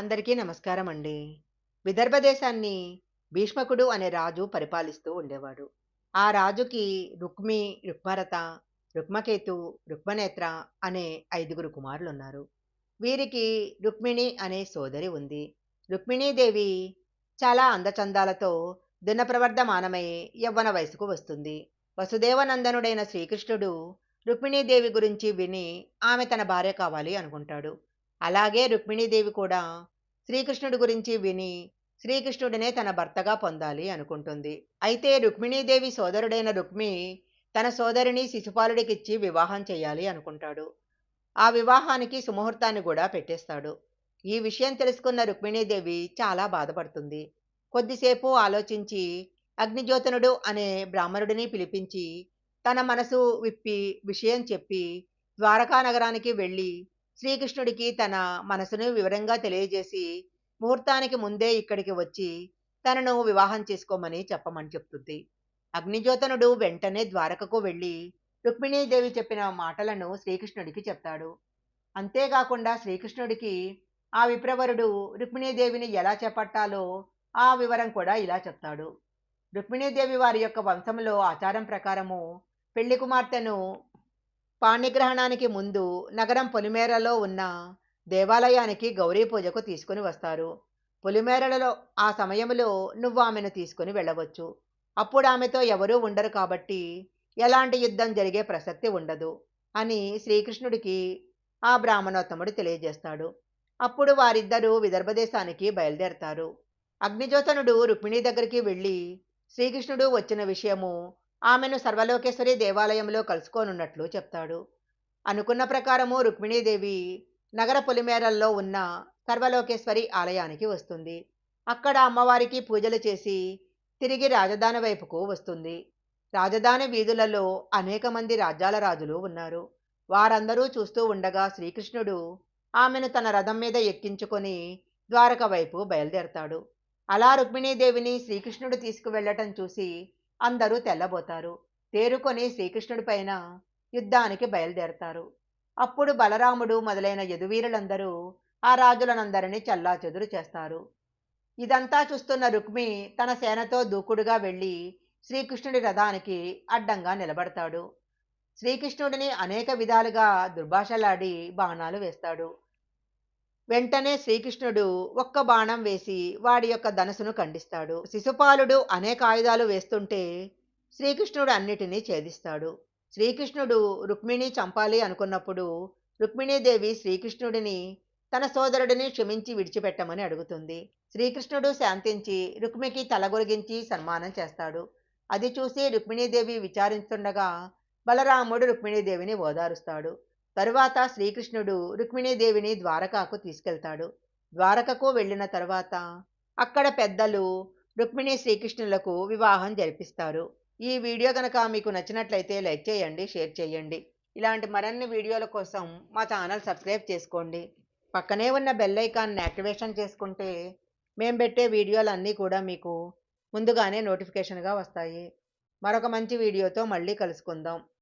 అందరికీ నమస్కారం అండి విదర్భ దేశాన్ని భీష్మకుడు అనే రాజు పరిపాలిస్తూ ఉండేవాడు. ఆ రాజుకి రుక్మి రుక్మరత రుక్మకేతు రుక్మనేత్ర అనే ఐదుగురు కుమారులు ఉన్నారు వీరికి రుక్మిణి అనే సోదరి ఉంది. రుక్మిణీదేవి చాలా అందచందాలతో దినప్రవర్ధమానమై యవ్వన వయసుకు వస్తుంది. వసుదేవనందనుడైన శ్రీకృష్ణుడు రుక్మిణీదేవి గురించి విని ఆమె తన భార్య కావాలి అనుకుంటాడు. అలాగే రుక్మిణీదేవి కూడా శ్రీకృష్ణుడి గురించి విని శ్రీకృష్ణుడినే తన భర్తగా పొందాలి అనుకుంటుంది. అయితే రుక్మిణీదేవి సోదరుడైన రుక్మి తన సోదరిని శిశుపాలుడికిచ్చి వివాహం చేయాలి అనుకుంటాడు. ఆ వివాహానికి సుముహూర్తాన్ని కూడా పెట్టేస్తాడు. ఈ విషయం తెలుసుకున్న రుక్మిణీదేవి చాలా బాధపడుతుంది. కొద్దిసేపు ఆలోచించి అగ్నిజ్యోతనుడు అనే బ్రాహ్మణుడిని పిలిపించి తన మనసు విప్పి విషయం చెప్పి ద్వారకా నగరానికి వెళ్ళి శ్రీకృష్ణుడికి తన మనసును వివరంగా తెలియజేసి ముహూర్తానికి ముందే ఇక్కడికి వచ్చి తనను వివాహం చేసుకోమని చెప్పమని చెప్తుంది. అగ్నిజ్యోతనుడు వెంటనే ద్వారకకు వెళ్ళి రుక్మిణీదేవి చెప్పిన మాటలను శ్రీకృష్ణుడికి చెప్తాడు. అంతేకాకుండా శ్రీకృష్ణుడికి ఆ విప్రవరుడు రుక్మిణీదేవిని ఎలా చేపట్టాలో ఆ వివరం కూడా ఇలా చెప్తాడు. రుక్మిణీదేవి వారి యొక్క వంశంలో ఆచారం ప్రకారము పెళ్ళి కుమార్తెను పాణిగ్రహణానికి ముందు నగరం పొలిమేరలో ఉన్న దేవాలయానికి గౌరీ పూజకు తీసుకుని వస్తారు. పొలిమేరలలో ఆ సమయంలో నువ్వు ఆమెను తీసుకుని వెళ్ళవచ్చు. అప్పుడు ఆమెతో ఎవరూ ఉండరు కాబట్టి ఎలాంటి యుద్ధం జరిగే ప్రసక్తి ఉండదు అని శ్రీకృష్ణుడికి ఆ బ్రాహ్మణోత్తముడు తెలియజేస్తాడు. అప్పుడు వారిద్దరూ విదర్భదేశానికి బయలుదేరతారు. అగ్నిజ్యోతనుడు రుక్మిణి దగ్గరికి వెళ్ళి శ్రీకృష్ణుడు వచ్చిన విషయము ఆమెను సర్వలోకేశ్వరి దేవాలయంలో కలుసుకోనున్నట్లు చెప్తాడు. అనుకున్న ప్రకారము రుక్మిణీదేవి నగర పొలిమేరల్లో ఉన్న సర్వలోకేశ్వరి ఆలయానికి వస్తుంది. అక్కడ అమ్మవారికి పూజలు చేసి తిరిగి రాజధాని వైపుకు వస్తుంది. రాజధాని వీధులలో అనేక మంది రాజ్యాల రాజులు ఉన్నారు. వారందరూ చూస్తూ ఉండగా శ్రీకృష్ణుడు ఆమెను తన రథం మీద ఎక్కించుకొని ద్వారక వైపు బయలుదేరతాడు. అలా రుక్మిణీదేవిని శ్రీకృష్ణుడు తీసుకువెళ్ళటం చూసి అందరూ తెల్లబోతారు. తేరుకొని శ్రీకృష్ణుడి పైన యుద్ధానికి బయలుదేరతారు. అప్పుడు బలరాముడు మొదలైన యదువీరులందరూ ఆ రాజులనందరినీ చల్లాచెదురు చేస్తారు. ఇదంతా చూస్తున్న రుక్మి తన సేనతో దూకుడుగా వెళ్ళి శ్రీకృష్ణుడి రథానికి అడ్డంగా నిలబడతాడు. శ్రీకృష్ణుడిని అనేక విధాలుగా దుర్భాషలాడి బాణాలు వేస్తాడు. వెంటనే శ్రీకృష్ణుడు ఒక్క బాణం వేసి వాడి యొక్క ధనసును ఖండిస్తాడు. శిశుపాలుడు అనేక ఆయుధాలు వేస్తుంటే శ్రీకృష్ణుడు అన్నిటినీ ఛేదిస్తాడు. శ్రీకృష్ణుడు రుక్మిణి చంపాలి అనుకున్నప్పుడు రుక్మిణీదేవి శ్రీకృష్ణుడిని తన సోదరుడిని క్షమించి విడిచిపెట్టమని అడుగుతుంది. శ్రీకృష్ణుడు శాంతించి రుక్మికి తలగొరిగించి సన్మానం చేస్తాడు. అది చూసి రుక్మిణీదేవి విచారిస్తుండగా బలరాముడు రుక్మిణీదేవిని ఓదారుస్తాడు. తరువాత శ్రీకృష్ణుడు రుక్మిణీదేవిని ద్వారకాకు తీసుకెళ్తాడు. ద్వారకకు వెళ్ళిన తర్వాత అక్కడ పెద్దలు రుక్మిణి శ్రీకృష్ణులకు వివాహం జరిపిస్తారు. ఈ వీడియో కనుక మీకు నచ్చినట్లయితే లైక్ చేయండి షేర్ చేయండి. ఇలాంటి మరిన్ని వీడియోల కోసం మా ఛానల్ సబ్స్క్రైబ్ చేసుకోండి. పక్కనే ఉన్న బెల్ ఐకాన్ని యాక్టివేషన్ చేసుకుంటే మేము పెట్టే వీడియోలు అన్నీ కూడా మీకు ముందుగానే నోటిఫికేషన్గా వస్తాయి. మరొక మంచి వీడియోతో మళ్ళీ కలుసుకుందాం.